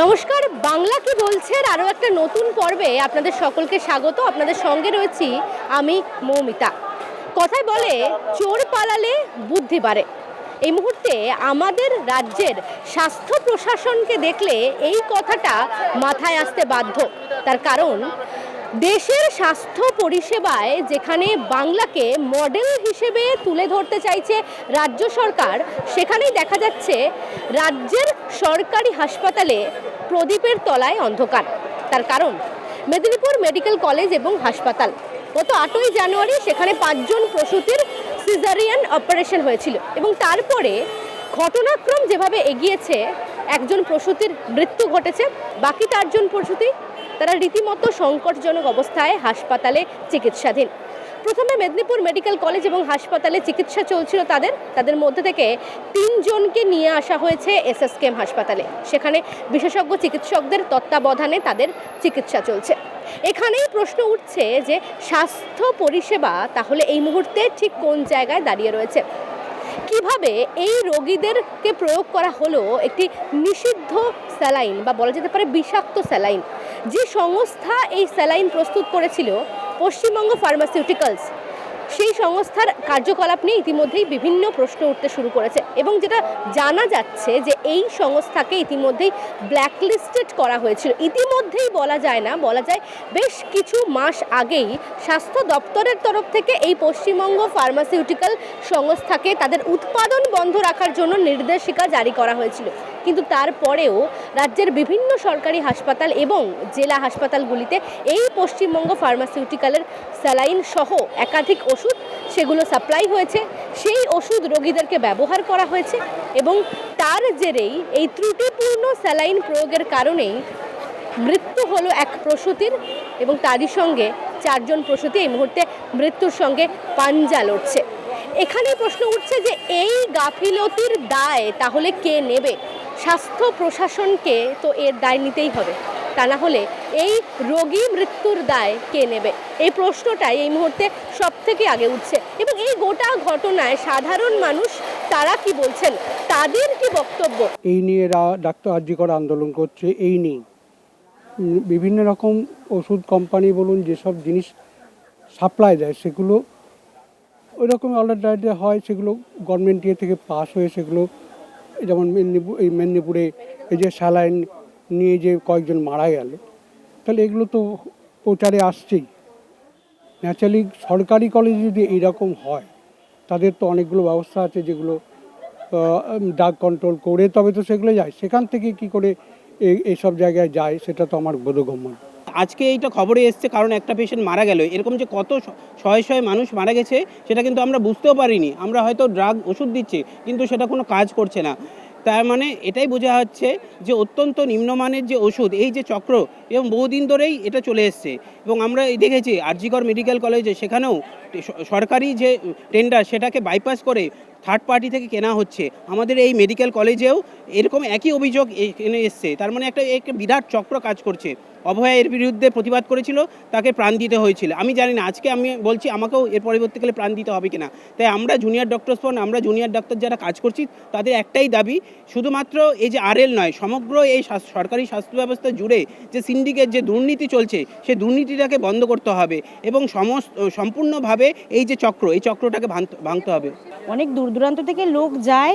নমস্কার, বাংলা কি বলছেন আরও একটা নতুন পর্বে আপনাদের সকলকে স্বাগত। আপনাদের সঙ্গে রয়েছি আমি মৌমিতা। কথায় বলে, চোর পালালে বুদ্ধি বাড়ে। এই মুহূর্তে আমাদের রাজ্যের স্বাস্থ্য প্রশাসনকে দেখলে এই কথাটা মাথায় আসতে বাধ্য। তার কারণ দেশের স্বাস্থ্য পরিষেবায় যেখানে বাংলাকে মডেল হিসেবে তুলে ধরতে চাইছে রাজ্য সরকার, সেখানেই দেখা যাচ্ছে রাজ্যের সরকারি হাসপাতালে প্রদীপের তলায় অন্ধকার। তার কারণ, মেদিনীপুর মেডিকেল কলেজ এবং হাসপাতাল। গত আটই জানুয়ারি সেখানে পাঁচজন প্রসূতির সিজারিয়ান অপারেশন হয়েছিল এবং তারপরে ঘটনাক্রম যেভাবে এগিয়েছে, একজন প্রসূতির মৃত্যু ঘটেছে, বাকি চারজন প্রসূতি তারা রীতিমতো সংকটজনক অবস্থায় হাসপাতালে চিকিৎসাধীন। প্রথমে মেদিনীপুর মেডিকেল কলেজ এবং হাসপাতালে চিকিৎসা চলছিল তাদের। তাদের মধ্যে থেকে তিনজনকে নিয়ে আসা হয়েছে এসএসকেএম হাসপাতালে। সেখানে বিশেষজ্ঞ চিকিৎসকদের তত্ত্বাবধানে তাদের চিকিৎসা চলছে। এখানেই প্রশ্ন উঠছে যে স্বাস্থ্য পরিষেবা তাহলে এই মুহূর্তে ঠিক কোন জায়গায় দাঁড়িয়ে রয়েছে? কীভাবে এই রোগীদেরকে প্রয়োগ করা হলো একটি নিষিদ্ধ স্যালাইন বা বলা যেতে পারে বিষাক্ত স্যালাইন? যে সংস্থা এই স্যালাইন প্রস্তুত করেছিল পশ্চিমবঙ্গ ফার্মাসিউটিক্যালস সেই সংস্থার কার্যকলাপ নিয়ে ইতিমধ্যেই বিভিন্ন প্রশ্ন উঠতে শুরু করেছে এবং যেটা জানা যাচ্ছে যে এই সংস্থাকে ইতিমধ্যেই ব্ল্যাকলিস্টেড করা হয়েছিল। ইতিমধ্যেই বলা যায় না, বলা যায় বেশ কিছু মাস আগেই স্বাস্থ্য দপ্তরের তরফ থেকে এই পশ্চিমবঙ্গ ফার্মাসিউটিক্যাল সংস্থাকে তাদের উৎপাদন বন্ধ রাখার জন্য নির্দেশিকা জারি করা হয়েছিল। কিন্তু তারপরেও রাজ্যের বিভিন্ন সরকারি হাসপাতাল এবং জেলা হাসপাতালগুলিতে এই পশ্চিমবঙ্গ ফার্মাসিউটিক্যালের স্যালাইন সহ একাধিক ওষুধ সেগুলো সাপ্লাই হয়েছে। সেই ওষুধ রোগীদেরকে ব্যবহার করা হয়েছে এবং তার জেরেই এই ত্রুটিপূর্ণ স্যালাইন প্রয়োগের কারণেই মৃত্যু হলো এক প্রসূতির এবং তারই সঙ্গে চারজন প্রসূতি এই মুহূর্তে মৃত্যুর সঙ্গে পাঞ্জা লড়ছে। এখানেই প্রশ্ন উঠছে যে এই গাফিলতির দায় তাহলে কে নেবে? স্বাস্থ্য প্রশাসনকে তো এর দায় নিতেই হবে। তা না হলে এই রোগী মৃত্যুর দায় কে নেবে? এই প্রশ্নটাই এই মুহূর্তে সব থেকে আগে উঠছে। এবং এই গোটা ঘটনায় সাধারণ মানুষ তারা কি বলছেন? তাদের কি বক্তব্য? এই নিয়ে এরা ডাক্তার আর্জি করে আন্দোলন করছে, এই নিয়ে। বিভিন্ন রকম ওষুধ কোম্পানি বলুন, যেসব জিনিস সাপ্লাই দেয়, সেগুলো ওই রকম অলরেডি হয়, সেগুলো গভর্নমেন্ট ইয়ে থেকে পাস হয়ে সেগুলো যেমন মেদিনীপুর এই মেদিনীপুরে এই যে স্যালাইন নিয়ে যে কয়েকজন মারা গেল, তাহলে এগুলো তো প্রচারে আসছেই ন্যাচারালি সরকারি কলেজে যদি এইরকম হয়, তাদের তো অনেকগুলো ব্যবস্থা আছে যেগুলো ডাক কন্ট্রোল করে তবে তো সেগুলো যায় সেখান থেকে কি করে এই এইসব জায়গায় যায়, সেটা তো আমার বোধগম্য। আজকে এইটা খবরে এসছে, কারণ একটা পেশেন্ট মারা গেল। এরকম যে কত শয়ে শয়ে মানুষ মারা গেছে, সেটা কিন্তু আমরা বুঝতেও পারিনি। আমরা হয়তো ড্রাগ ওষুধ দিচ্ছি, কিন্তু সেটা কোনো কাজ করছে না। তার মানে এটাই বোঝা যাচ্ছে যে অত্যন্ত নিম্নমানের যে ওষুধ, এই যে চক্র, এবং বহুদিন ধরেই এটা চলে এসছে। এবং আমরা এই দেখেছি, আরজিকর মেডিকেল কলেজে সেখানেও সরকারি যে টেন্ডার সেটাকে বাইপাস করে থার্ড পার্টি থেকে কেনা হচ্ছে। আমাদের এই মেডিকেল কলেজেও এরকম একই অভিযোগ এখানে এসছে। তার মানে একটা একটা বিরাট চক্র কাজ করছে। অভয়া এর বিরুদ্ধে প্রতিবাদ করেছিল, তাকে প্রাণ দিতে হয়েছিল। আমি জানি না, আজকে আমি বলছি আমাকেও এর পরবর্তীকালে প্রাণ দিতে হবে কিনা। তাই আমরা জুনিয়র ডক্টরস ফোন আমরা জুনিয়র ডাক্তার যারা কাজ করছি, তাদের একটাই দাবি, শুধুমাত্র এই যে আরএল নয়, সমগ্র এই সরকারি স্বাস্থ্য ব্যবস্থা জুড়ে যে সিন্ডিকেট যে দুর্নীতি চলছে সেই দুর্নীতিটাকে বন্ধ করতে হবে এবং সমস্ত, সম্পূর্ণভাবে এই যে চক্র, এই চক্রটাকে ভাঙতে হবে। অনেক দূর দূরান্ত থেকে লোক যায়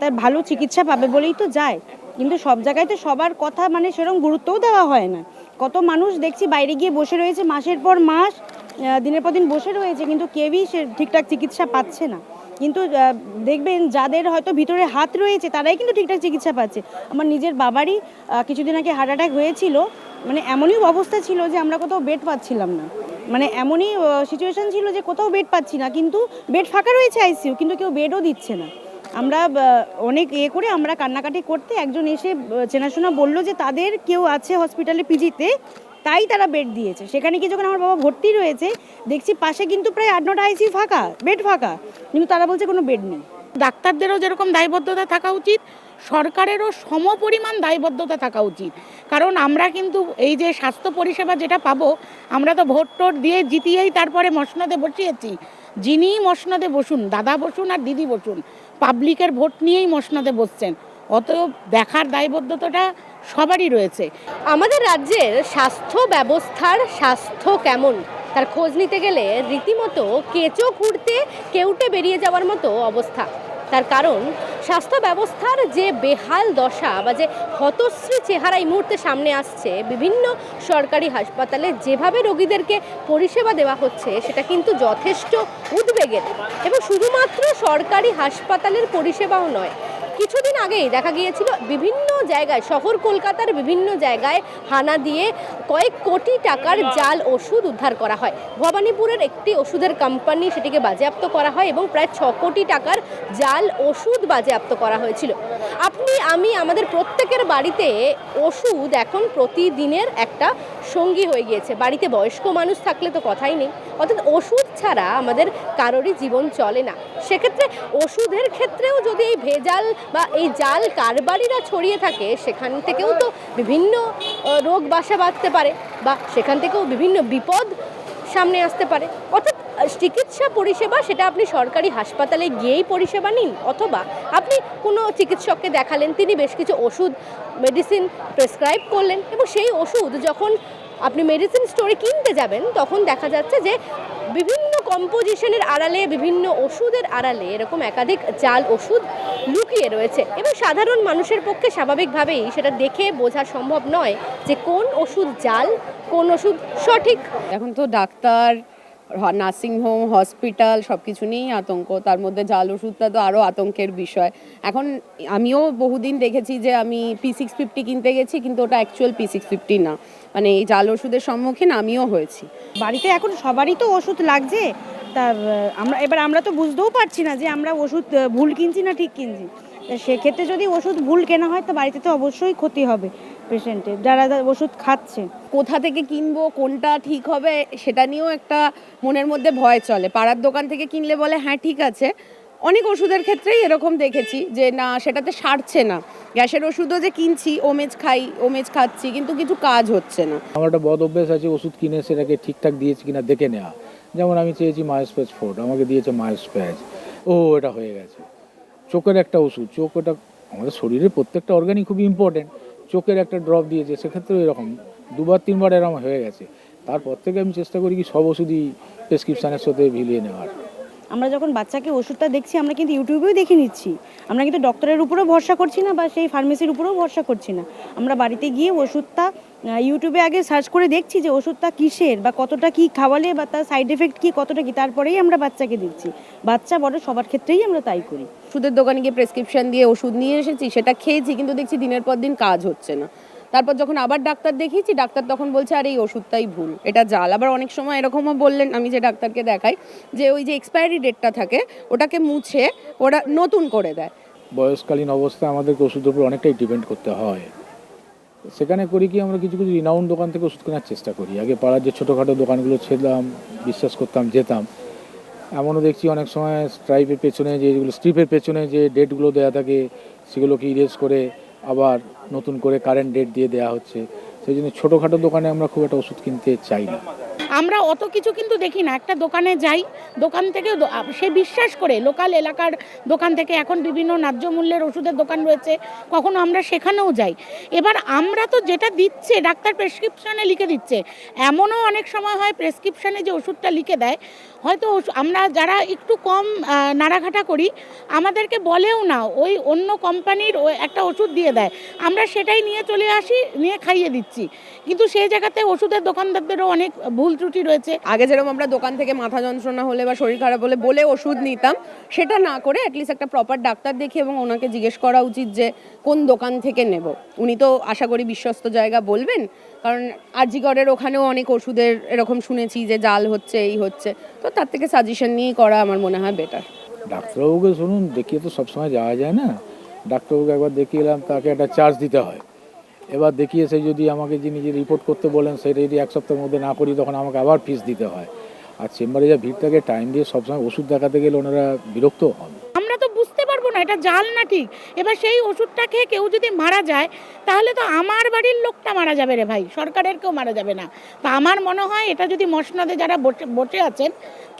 তার ভালো চিকিৎসা পাবে বলেই তো যায়। কিন্তু সব জায়গায় তো সবার কথা মানে সেরকম গুরুত্বও দেওয়া হয় না। কত মানুষ দেখছি বাইরে গিয়ে বসে রয়েছে, মাসের পর মাস দিনের পর দিন বসে রয়েছে, কিন্তু কেউই সে ঠিকঠাক চিকিৎসা পাচ্ছে না। কিন্তু দেখবেন যাদের হয়তো ভিতরে হাত রয়েছে, তারাই কিন্তু ঠিকঠাক চিকিৎসা পাচ্ছে। আমার নিজের বাবারই কিছুদিন আগে হার্ট অ্যাটাক হয়েছিল। মানে এমনই অবস্থা ছিল যে আমরা কোথাও বেড পাচ্ছিলাম না। মানে এমনই সিচুয়েশন ছিল যে কোথাও বেড পাচ্ছি না। কিন্তু বেড ফাঁকা রয়েছে আইসিইউ কিন্তু কেউ বেডও দিচ্ছে না। আমরা অনেক ইয়ে করে আমরা কান্নাকাটি করতে একজন এসে চেনাশোনা বলল যে তাদের কেউ আছে হসপিটালে পিজিতে তাই তারা বেড দিয়েছে। সেখানে কি যখন আমার বাবা ভর্তি রয়েছে, দেখছি পাশে কিন্তু প্রায় আট নটা আইসিইউ ফাঁকা বেড ফাঁকা। কিন্তু তারা বলছে কোনো বেড নেই। ডাক্তারদেরও যেরকম দায়বদ্ধতা থাকা উচিত, সরকারেরও সমপরিমাণ দায়বদ্ধতা থাকা উচিত। কারণ আমরা কিন্তু এই যে স্বাস্থ্য পরিষেবা যেটা পাবো, আমরা তো ভোট টোট দিয়ে জিতিয়েই তারপরে মসনদে বসিয়েছি। যিনি মসনদে বসুন, দাদা বসুন আর দিদি বসুন পাবলিকের ভোট নিয়েই মসনদে বসছেন। অতএব দেখার দায়বদ্ধতাটা সবারই রয়েছে। আমাদের রাজ্যের স্বাস্থ্য ব্যবস্থার স্বাস্থ্য কেমন? তার খোঁজ নিতে গেলে রীতিমতো কেঁচো খুঁড়তে, কেউটে বেরিয়ে যাওয়ার মতো অবস্থা। তার কারণ, স্বাস্থ্য ব্যবস্থার যে বেহাল দশা বা যে হতশ্রী চেহারা এই মুহূর্তে সামনে আসছে, বিভিন্ন সরকারি হাসপাতালে যেভাবে রোগীদেরকে পরিষেবা দেওয়া হচ্ছে, সেটা কিন্তু যথেষ্ট উদ্বেগের। এবং শুধুমাত্র সরকারি হাসপাতালের পরিষেবাও নয় কিছুদিন আগেই দেখা গিয়েছিল বিভিন্ন জায়গায়, শহর কলকাতার বিভিন্ন জায়গায় হানা দিয়ে কয়েক কোটি টাকার জাল ওষুধ উদ্ধার করা হয়। ভবানীপুরের একটি ওষুধের কোম্পানি সেটিকে বাজেয়াপ্ত করা হয় এবং প্রায় ছ কোটি টাকার জাল ওষুধ বাজেয়াপ্ত করা হয়েছিল। আপনি, আমি, আমাদের প্রত্যেকের বাড়িতে ওষুধ এখন প্রতিদিনের একটা সঙ্গী হয়ে গিয়েছে। বাড়িতে বয়স্ক মানুষ থাকলে তো কথাই নেই। অর্থাৎ ওষুধ ছাড়া আমাদের কারোরই জীবন চলে না। সেক্ষেত্রে ওষুধের ক্ষেত্রেও যদি এই ভেজাল বা এই জাল কারবারিরা ছড়িয়ে থাকে, সেখান থেকেও তো বিভিন্ন রোগ বাসা বাঁধতে পারে বা সেখান থেকেও বিভিন্ন বিপদ সামনে আসতে পারে। অর্থাৎ চিকিৎসা পরিষেবা সেটা আপনি সরকারি হাসপাতালে গিয়েই পরিষেবা নিন, অথবা আপনি কোনো চিকিৎসককে দেখালেন, তিনি বেশ কিছু ওষুধ মেডিসিন প্রেসক্রাইব করলেন এবং সেই ওষুধ যখন আপনি মেডিসিন স্টোরে কিনতে যাবেন, তখন দেখা যাচ্ছে যে বিভিন্ন কম্পোজিশনের আড়ালে, বিভিন্ন ওষুধের আড়ালে এরকম একাধিক জাল ওষুধ লুকিয়ে রয়েছে এবং সাধারণ মানুষের পক্ষে স্বাভাবিকভাবেই সেটা দেখে বোঝা সম্ভব নয় যে কোন ওষুধ জাল, কোন ওষুধ সঠিক। এখন তো ডাক্তার নার্সিংহোম হসপিটাল সব কিছু নিয়েই আতঙ্ক। তার মধ্যে জাল ওষুধটা তো আরও আতঙ্কের বিষয়। এখন আমিও বহুদিন দেখেছি যে আমি পি সিক্স ফিফটি কিনতে গেছি কিন্তু ওটা অ্যাকচুয়াল পি সিক্স ফিফটি না। মানে এই জাল ওষুধের সম্মুখীন আমিও হয়েছি। বাড়িতে এখন সবারই তো ওষুধ লাগছে। তা আহ, আমরা এবার আমরা তো বুঝতেও পারছি না যে আমরা ওষুধ ভুল কিনছি না ঠিক কিনছি। সেক্ষেত্রে যদি ওষুধ ভুল কেনা হয় তো বাড়িতে তো অবশ্যই ক্ষতি হবে। পেশেন্টের যারা যারা ওষুধ খাচ্ছে। কোথা থেকে কিনবো কোনটা ঠিক হবে সেটা নিয়েও একটা মনের মধ্যে ভয় চলে। পাড়ার দোকান থেকে কিনলে বলে হ্যাঁ ঠিক আছে। অনেক ওষুধের ক্ষেত্রেই এরকম দেখেছি যে না সেটাতে সারছে না। গ্যাসের ওষুধও যে কিনছি ওমেজ খাই ওমেজ খাচ্ছি কিন্তু কিছু কাজ হচ্ছে না। আমার একটা বদ অভ্যেস আছে ওষুধ কিনে সেটাকে ঠিকঠাক দিয়েছি কিনা দেখে নেওয়া। যেমন আমি চেয়েছি মায়োস্প্যাচ ফোর্ড আমাকে দিয়েছে মায়োস্প্যাচ ও এটা হয়ে গেছে। চোখের একটা ওষুধ চোখ ওটা আমাদের শরীরের প্রত্যেকটা অর্গানই খুবই ইম্পর্টেন্ট চোখের একটা ড্রপ দিয়েছে, সেক্ষেত্রেও এরকম। দুবার, তিনবার এরকম হয়ে গেছে। তারপর থেকে আমি চেষ্টা করি কি সব ওষুধই প্রেসক্রিপশানের সাথে ভিলিয়ে নেওয়ার। আমরা যখন বাচ্চাকে ওষুধটা দেখছি, আমরা কিন্তু ইউটিউবেও দেখে নিচ্ছি। আমরা কিন্তু ডক্টরের উপরেও ভরসা করছি না বা সেই ফার্মেসির উপরেও ভরসা করছি না। আমরা বাড়িতে গিয়ে ওষুধটা ইউটিউবে আগে সার্চ করে দেখছি যে ওষুধটা কিসের বা কতটা কি খাওয়ালে বা তার সাইড এফেক্ট কি কতটা কি তারপরেই আমরা বাচ্চাকে দিচ্ছি। বাচ্চা বড় সবার ক্ষেত্রেই আমরা তাই করি। ওষুধের দোকানে গিয়ে প্রেসক্রিপশন দিয়ে ওষুধ নিয়ে এসেছি সেটা খেয়েছি কিন্তু দেখছি দিনের পর দিন কাজ হচ্ছে না। তারপর যখন আবার ডাক্তার দেখিয়েছি ডাক্তার তখন বলছে আর এই ওষুধটাই ভুল এটা জাল আবার অনেক সময় এরকমও বললেন আমি যে ডাক্তারকে দেখাই যে ওই যে এক্সপায়ারি ডেটটা থাকে ওটাকে মুছে ওরা নতুন করে দেয়। বয়সকালীন অবস্থায় আমাদেরকে ওষুধের উপর অনেকটাই ডিপেন্ড করতে হয়। সেখানে করি কি আমরা কিছু কিছু রিনাউন্ড দোকান থেকে ওষুধ কেনার চেষ্টা করি। আগে পাড়ার যে ছোটোখাটো দোকানগুলো ছেলাম, বিশ্বাস করতাম, যেতাম। এমনও দেখছি অনেক সময় স্ট্রাইপের পেছনে যেগুলো স্ট্রিপের পেছনে যে ডেটগুলো দেওয়া থাকে, সেগুলোকে ইরেজ করে আবার নতুন করে কারেন্ট ডেট দিয়ে দেওয়া হচ্ছে। সেই জন্য ছোটোখাটো দোকানে আমরা খুব একটা ওষুধ কিনতে চাই না আমরা অত কিছু কিন্তু দেখি না। একটা দোকানে যাই, দোকান থেকে সে বিশ্বাস করে, লোকাল এলাকার দোকান থেকে এখন বিভিন্ন ন্যায্য মূল্যের ওষুধের দোকান রয়েছে, কখনো আমরা সেখানেও যাই। এবার আমরা তো যেটা দিচ্ছে, ডাক্তার প্রেসক্রিপশনে লিখে দিচ্ছে, এমনও অনেক সময় হয় প্রেসক্রিপশনে যে ওষুধটা লিখে দেয়, হয়তো আমরা যারা একটু কম নাড়াঘাটা করি, আমাদেরকে বলেও না, ওই অন্য কোম্পানির একটা ওষুধ দিয়ে দেয়। আমরা সেটাই নিয়ে চলে আসি, নিয়ে খাইয়ে দিচ্ছি। কিন্তু সেই জায়গাতে ওষুধের দোকানদারদেরও অনেক ভুল ত্রুটি রয়েছে। আগে যেরকম আমরা দোকান থেকে মাথা যন্ত্রণা হলে বা শরীর খারাপ হলে বলে ওষুধ নিতাম, সেটা না করে অ্যাটলিস্ট একটা প্রপার ডাক্তার দেখে এবং ওনাকে জিজ্ঞেস করা উচিত যে কোন দোকান থেকে নেব। উনি তো আশা করি বিশ্বস্ত জায়গা বলবেন, কারণ আজিগড়ের ওখানেও অনেক ওষুধের এরকম শুনেছি যে জাল হচ্ছে, এই হচ্ছে। তো তার থেকে সাজেশন নিয়েই করা আমার মনে হয় বেটার ডাক্তারবাবুকে শুনুন, দেখিয়ে তো সবসময় যাওয়া যায় না। ডাক্তারবাবুকে একবার দেখিয়ে এলাম, তাকে একটা চার্জ দিতে হয়। এবার দেখিয়ে সে যদি আমাকে যিনি যে রিপোর্ট করতে বলেন সেটা যদি এক সপ্তাহের মধ্যে না করি, তখন আমাকে আবার ফিস দিতে হয়। আর চেম্বারে যা ভিড় থাকে টাইম দিয়ে সবসময় ওষুধ দেখাতে গেলে ওনারা বিরক্ত হন। আমরা তো বুঝতে পারব না, এটা জাল না ঠিক? এবার সেই ওষুধটা খেয়ে কেউ যদি মারা যায়, তাহলে তো আমার বাড়ির লোকটা মারা যাবে রে ভাই, সরকারের কেউ মারা যাবে না। তা আমার মনে হয় এটা যদি মসনদে যারা বসে বসে আছেন,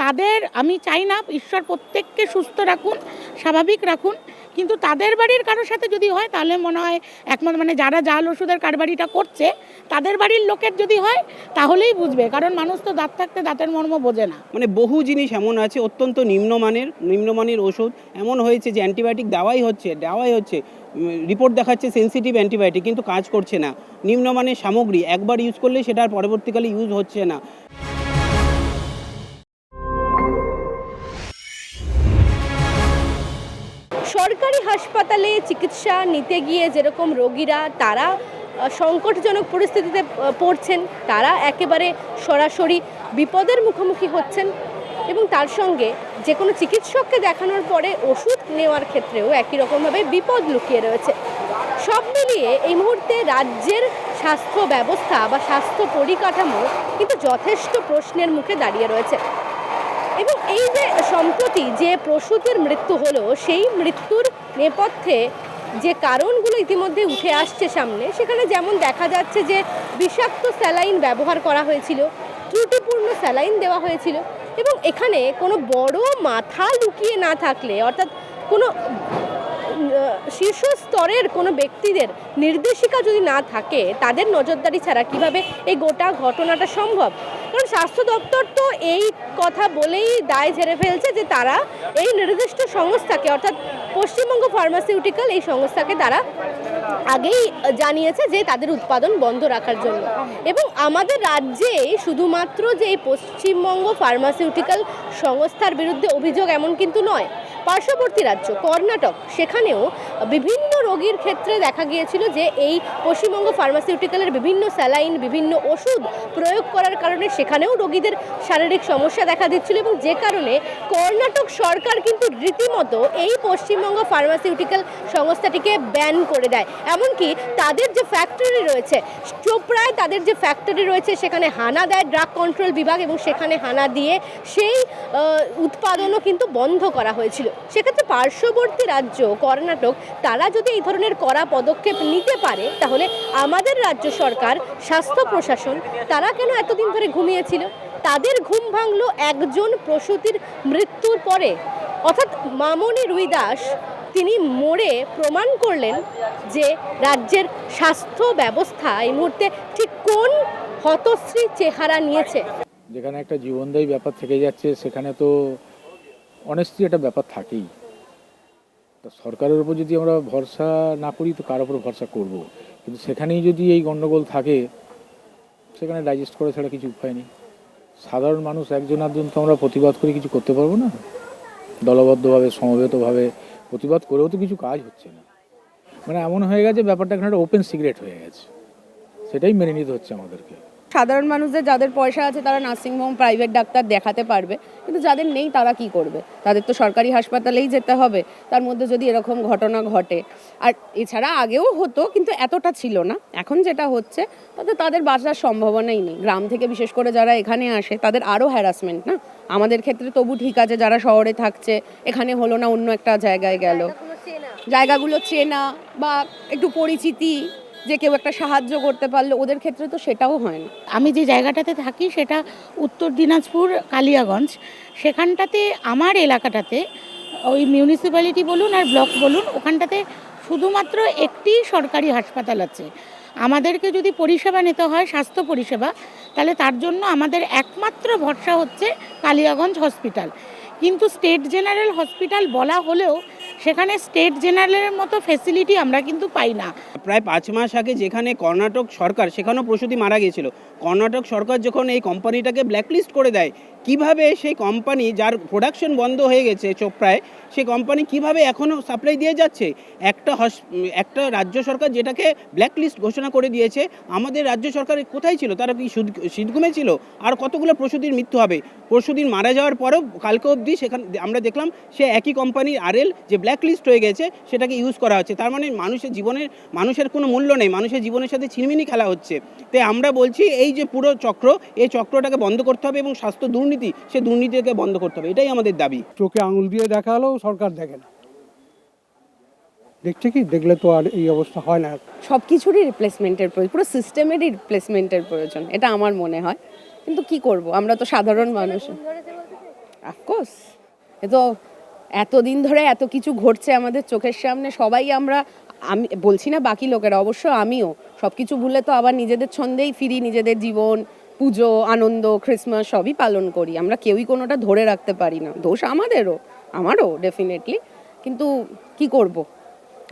তাদের, আমি চাই না, ঈশ্বর প্রত্যেককে সুস্থ রাখুন, স্বাভাবিক রাখুন। কিন্তু তাদের বাড়ির কারোর সাথে যদি হয়, তাহলে মনে হয় একমত মানে যারা জাল ওষুধের কারবারিটা করছে, তাদের বাড়ির লোকের যদি হয়, তাহলেই বুঝবে। কারণ মানুষ তো দাঁত থাকতে দাঁতের মর্ম বোঝে না। মানে বহু জিনিস এমন আছে, অত্যন্ত নিম্নমানের নিম্নমানের ওষুধ। এমন হয়েছে যে অ্যান্টিবায়োটিক দেওয়াই হচ্ছে দেওয়াই হচ্ছে। রিপোর্ট দেখাচ্ছে সেনসিটিভ অ্যান্টিবায়োটিক, কিন্তু কাজ করছে না। নিম্নমানের সামগ্রী একবার ইউজ করলে সেটা আর পরবর্তীকালে ইউজ হচ্ছে না। সরকারি হাসপাতালে চিকিৎসা নিতে গিয়ে যেরকম রোগীরা, তারা সংকটজনক পরিস্থিতিতে পড়ছেন, তারা একেবারে সরাসরি বিপদের মুখোমুখি হচ্ছেন এবং তার সঙ্গে যে কোনো চিকিৎসককে দেখানোর পরে ওষুধ নেওয়ার ক্ষেত্রেও একই রকমভাবে বিপদ লুকিয়ে রয়েছে। সব মিলিয়ে এই মুহূর্তে রাজ্যের স্বাস্থ্য ব্যবস্থা বা স্বাস্থ্য পরিকাঠামো কিন্তু যথেষ্ট প্রশ্নের মুখে দাঁড়িয়ে রয়েছে। এবং এই যে সম্প্রতি যে প্রসূতির মৃত্যু হলো, সেই মৃত্যুর নেপথ্যে যে কারণগুলো ইতিমধ্যে উঠে আসছে সামনে, সেখানে যেমন দেখা যাচ্ছে যে বিষাক্ত স্যালাইন ব্যবহার করা হয়েছিল, ত্রুটিপূর্ণ স্যালাইন দেওয়া হয়েছিল এবং এখানে কোনো বড় মাথা লুকিয়ে না থাকলে, অর্থাৎ কোনো শীর্ষ স্তরের কোনো ব্যক্তিদের নির্দেশিকা যদি না থাকে, তাদের নজরদারি ছাড়া কীভাবে এই গোটা ঘটনাটা সম্ভব? কারণ স্বাস্থ্য দপ্তর তো এই কথা বলেই দায় ঝেড়ে ফেলছে যে তারা এই নির্দিষ্ট সংস্থাকে, অর্থাৎ পশ্চিমবঙ্গ ফার্মাসিউটিক্যাল এই সংস্থাকে তারা আগেই জানিয়েছে যে তাদের উৎপাদন বন্ধ রাখার জন্য। এবং আমাদের রাজ্যে শুধুমাত্র যে এই পশ্চিমবঙ্গ ফার্মাসিউটিক্যাল সংস্থার বিরুদ্ধে অভিযোগ এমন কিন্তু নয় পার্শ্ববর্তী রাজ্য কর্ণাটক সেখানেও বিভিন্ন রোগীর ক্ষেত্রে দেখা গিয়েছিল যে এই পশ্চিমবঙ্গ ফার্মাসিউটিক্যালের বিভিন্ন স্যালাইন বিভিন্ন ওষুধ প্রয়োগ করার কারণে সেখানেও রোগীদের শারীরিক সমস্যা দেখা দিচ্ছিল এবং যে কারণে কর্ণাটক সরকার কিন্তু রীতিমতো এই পশ্চিমবঙ্গ ফার্মাসিউটিক্যাল সংস্থাটিকে ব্যান করে দেয়। এমনকি তাদের যে ফ্যাক্টরি রয়েছে, চোপড়ায় তাদের যে ফ্যাক্টরি রয়েছে, সেখানে হানা দেয় ড্রাগ কন্ট্রোল বিভাগ এবং সেখানে হানা দিয়ে সেই উৎপাদনও কিন্তু বন্ধ করা হয়েছিল। সেক্ষেত্রে পার্শ্ববর্তী রাজ্য কর্ণাটক, তারা যদি এই ধরনের কড়া পদক্ষেপ নিতে পারে, তাহলে আমাদের রাজ্য সরকার, স্বাস্থ্য প্রশাসন, তারা কেন এতদিন ধরে ঘুমিয়েছিল? তাদের ঘুম ভাঙলো একজন প্রসূতির মৃত্যুর পরে। অর্থাৎ মামনি রুই দাস তিনি মোড়ে প্রমাণ করলেন যে রাজ্যের স্বাস্থ্য ব্যবস্থা এই মুহূর্তে ঠিক কোন হতশ্রী চেহারা নিয়েছে। যেখানে একটা জীবনদায়ী ব্যাপার থেকে যাচ্ছে, সেখানে তো অনেস্টি একটা ব্যাপার থাকেই। তা সরকারের উপর যদি আমরা ভরসা না করি, তো কার উপর ভরসা করব? কিন্তু সেখানেই যদি এই গণ্ডগোল থাকে, সেখানে ডাইজেস্ট করা ছাড়া কিছু উপায় নেই। সাধারণ মানুষ একজন একজন তো আমরা প্রতিবাদ করে কিছু করতে পারব না। দলবদ্ধভাবে, সমবেতভাবে প্রতিবাদ করেও তো কিছু কাজ হচ্ছে না। মানে এমন হয়ে গেছে, ব্যাপারটা এখানে একটা ওপেন সিগারেট হয়ে গেছে। সেটাই মেনে নিতে হচ্ছে আমাদেরকে। সাধারণ মানুষদের যাদের পয়সা আছে তারা নার্সিংহোম প্রাইভেট ডাক্তার দেখাতে পারবে। কিন্তু যাদের নেই তারা কি করবে? তাদের তো সরকারি হাসপাতালেই যেতে হবে। তার মধ্যে যদি এরকম ঘটনা ঘটে। আর এছাড়া আগেও হতো কিন্তু এতটা ছিল না। এখন যেটা হচ্ছে তাতে তাদের বাঁচার সম্ভাবনাই নেই। গ্রাম থেকে বিশেষ করে যারা এখানে আসে তাদের আরও হ্যারাসমেন্ট না? আমাদের ক্ষেত্রে তবু ঠিক আছে যারা শহরে থাকছে এখানে হলো না অন্য একটা জায়গায় গেল। জায়গাগুলো চেনা বা একটু পরিচিতি যে কেউ একটা সাহায্য করতে পারল, ওদের ক্ষেত্রে তো সেটাও হয় না। আমি যে জায়গাটাতে থাকি সেটা উত্তর দিনাজপুর, কালিয়াগঞ্জ। সেখানটাতে, আমার এলাকাটাতে, ওই মিউনিসিপ্যালিটি বলুন আর ব্লক বলুন, ওখানটাতে শুধুমাত্র একটি সরকারি হাসপাতাল আছে। আমাদেরকে যদি পরিষেবা নিতে হয়, স্বাস্থ্য পরিষেবা, তাহলে তার জন্য আমাদের একমাত্র ভরসা হচ্ছে কালিয়াগঞ্জ হসপিটাল কিন্তু স্টেট জেনারেল হসপিটাল বলা হলেও সেখানে স্টেট জেনারেলের মতো ফেসিলিটি আমরা কিন্তু পাই না। প্রায় পাঁচ মাস আগে যেখানে কর্ণাটক সরকার, সেখানেও প্রসূতি মারা গিয়েছিল। কর্ণাটক সরকার যখন এই কোম্পানিটাকে ব্ল্যাকলিস্ট করে দেয়, কীভাবে সেই কোম্পানি যার প্রোডাকশন বন্ধ হয়ে গেছে চোপড়ায় সেই কোম্পানি কীভাবে এখনও সাপ্লাই দিয়ে যাচ্ছে? একটা হস একটা রাজ্য সরকার যেটাকে ব্ল্যাকলিস্ট ঘোষণা করে দিয়েছে, আমাদের রাজ্য সরকার কোথায় ছিল? তারা কি শীতঘুমে ছিল? আর কতগুলো প্রসূতির মৃত্যু হবে? প্রসূতির মারা যাওয়ার পরেও কালকে অবধি সেখানে আমরা দেখলাম সে একই কোম্পানির আরএল যে ব্ল্যাকলিস্ট হয়ে গেছে সেটাকে ইউজ করা হচ্ছে। তার মানে মানুষের জীবনের মানুষের কোনো মূল্য নেই মানুষের জীবনের সাথে ছিনিমিনি খেলা হচ্ছে। তাই আমরা বলছি এই যে পুরো চক্র এই চক্রটাকে বন্ধ করতে হবে এবং স্বাস্থ্য দুর্নীতি সে দুর্নীতিকে বন্ধ করতে হবে। এটাই আমাদের দাবি। চোখে আঙুল দিয়ে দেখালেও সরকার দেখে না। দেখছে কি? দেখলে তো আর এই অবস্থা হয় না। সব কিছুরই রিপ্লেসমেন্টের প্রয়োজন পুরো সিস্টেমেরই রিপ্লেসমেন্টের প্রয়োজন এটা আমার মনে হয়। কিন্তু কি করব? আমরা তো সাধারণ মানুষ। অফকোর্স এ তো এতদিন ধরে এত কিছু ঘটছে আমাদের চোখের সামনে, সবাই আমরা, আমি, বলছি না বাকি লোকেরা, অবশ্য আমিও সব কিছু ভুলে তো আবার নিজেদের ছন্দেই ফিরি, নিজেদের জীবন, পুজো, আনন্দ ক্রিসমাস সবই পালন করি। আমরা কেউই কোনোটা ধরে রাখতে পারি না। দোষ আমাদেরও, আমারও ডেফিনেটলি কিন্তু কি করব?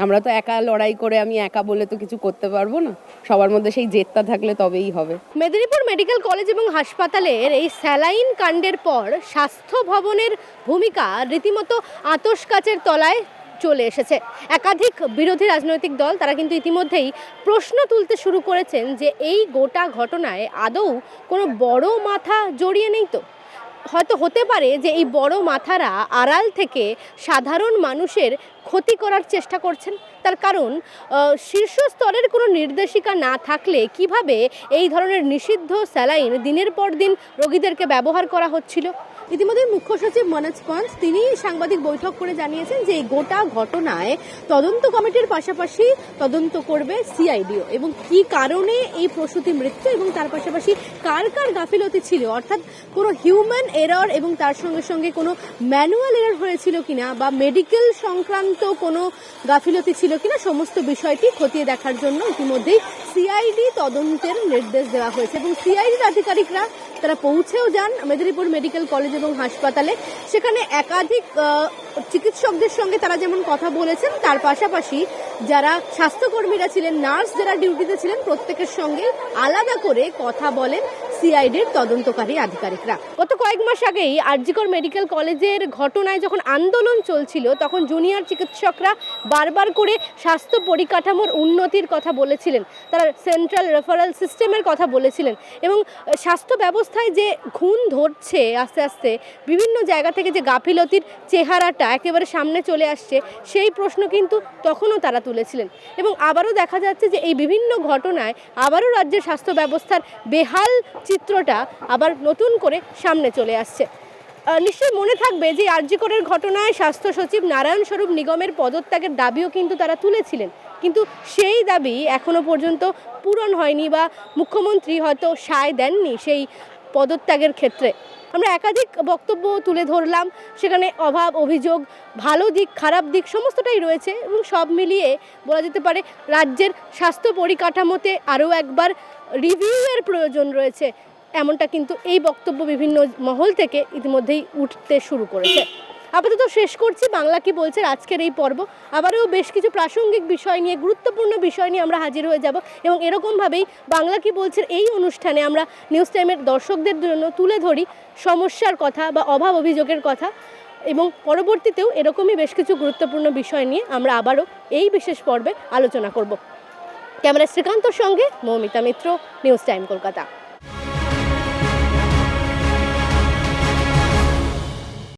আমরা তো একা লড়াই করে আমি একা বলে তো কিছু করতে পারব না। সবার মধ্যে সেই জেদটা থাকলে তবেই হবে। মেদিনীপুর মেডিকেল কলেজ এবং হাসপাতালের এই স্যালাইন কাণ্ডের পর স্বাস্থ্য ভবনের ভূমিকা রীতিমতো আতস কাচের তলায় চলে এসেছে। একাধিক বিরোধী রাজনৈতিক দল তারা কিন্তু ইতিমধ্যেই প্রশ্ন তুলতে শুরু করেছেন যে এই গোটা ঘটনায় আদৌ কোনো বড় মাথা জড়িয়ে নেই তো? হয়তো হতে পারে যে এই বড় মাথারা আড়াল থেকে সাধারণ মানুষের ক্ষতি করার চেষ্টা করছেন। তার কারণ শীর্ষ স্তরের কোনো নির্দেশিকা না থাকলে কীভাবে এই ধরনের নিষিদ্ধ স্যালাইন দিনের পর দিন রোগীদেরকে ব্যবহার করা হচ্ছিল? ইতিমধ্যে মুখ্য সচিব মনোজ পন্থ, তিনি সাংবাদিক বৈঠক করে জানিয়েছেন যে এই গোটা ঘটনায় তদন্ত কমিটির পাশাপাশি তদন্ত করবে সিআইডিও। এবং কি কারণে এই প্রসূতি মৃত্যু এবং তার পাশাপাশি কার কার গাফিলতি ছিল? অর্থাৎ কোনো হিউম্যান এরর এবং তার সঙ্গে সঙ্গে কোনো ম্যানুয়াল এরর হয়েছিল কিনা বা মেডিকেল সংক্রান্ত কোনো গাফিলতি ছিল কিনা, সমস্ত বিষয়টি খতিয়ে দেখার জন্য ইতিমধ্যেই সিআইডি তদন্তের নির্দেশ দেওয়া হয়েছে। এবং সিআইডির আধিকারিকরা তারা পৌঁছেও যান মেদিনীপুর মেডিকেল কলেজ এবং হাসপাতালে। সেখানে একাধিক চিকিৎসকদের সঙ্গে তারা যেমন কথা বলেছেন, তার পাশাপাশি যারা স্বাস্থ্যকর্মীরা ছিলেন, নার্স যারা ডিউটিতে ছিলেন, প্রত্যেকের সঙ্গে আলাদা করে কথা বলেন। সিআইডির তদন্তকারী আধিকারিকরা। গত কয়েক মাস আগেই আরজিকর মেডিকেল কলেজের ঘটনায় যখন আন্দোলন চলছিল, তখন জুনিয়র চিকিৎসকরা বারবার করে স্বাস্থ্য পরিকাঠামোর উন্নতির কথা বলেছিলেন। তারা সেন্ট্রাল রেফারেল সিস্টেমের কথা বলেছিলেন এবং স্বাস্থ্য ব্যবস্থায় যে ঘুণ ধরছে আস্তে আস্তে, বিভিন্ন জায়গা থেকে যে গাফিলতির চেহারাটা একেবারে সামনে চলে আসছে, সেই প্রশ্ন কিন্তু তখনও তারা তুলেছিলেন। এবং আবারও দেখা যাচ্ছে যে এই বিভিন্ন ঘটনায় আবারও রাজ্যের স্বাস্থ্য ব্যবস্থার বেহাল চিত্রটা আবার নতুন করে সামনে চলে আসছে। নিশ্চয়ই মনে থাকবে যে আরজিকরের ঘটনায় স্বাস্থ্য সচিব নারায়ণ স্বরূপ নিগমের পদত্যাগের দাবিও কিন্তু তারা তুলেছিলেন। কিন্তু সেই দাবি এখনও পর্যন্ত পূরণ হয়নি বা মুখ্যমন্ত্রী হয়তো সায় দেননি সেই পদত্যাগের ক্ষেত্রে। আমরা একাধিক বক্তব্য তুলে ধরলাম, সেখানে অভাব, অভিযোগ, ভালো দিক, খারাপ দিক সমস্তটাই রয়েছে এবং সব মিলিয়ে বলা যেতে পারে রাজ্যের স্বাস্থ্য পরিকাঠামোতে আরও একবার রিভিউয়ের প্রয়োজন রয়েছে, এমনটা কিন্তু এই বক্তব্য বিভিন্ন মহল থেকে ইতিমধ্যেই উঠতে শুরু করেছে। আপাতত শেষ করছি, বাংলা কি বলছে আজকের এই পর্ব। আবারও বেশ কিছু প্রাসঙ্গিক বিষয় নিয়ে, গুরুত্বপূর্ণ বিষয় নিয়ে আমরা হাজির হয়ে যাব এবং এরকমভাবেই বাংলা কি বলছে এই অনুষ্ঠানে আমরা নিউজ টাইমের দর্শকদের জন্য তুলে ধরি সমস্যার কথা বা অভাব অভিযোগের কথা এবং পরবর্তীতেও এরকমই বেশ কিছু গুরুত্বপূর্ণ বিষয় নিয়ে আমরা আবারও এই বিশেষ পর্বে আলোচনা করব। ক্যামেরা শ্রীকান্তর সঙ্গে মৌমিতা মিত্র নিউজ টাইম কলকাতা।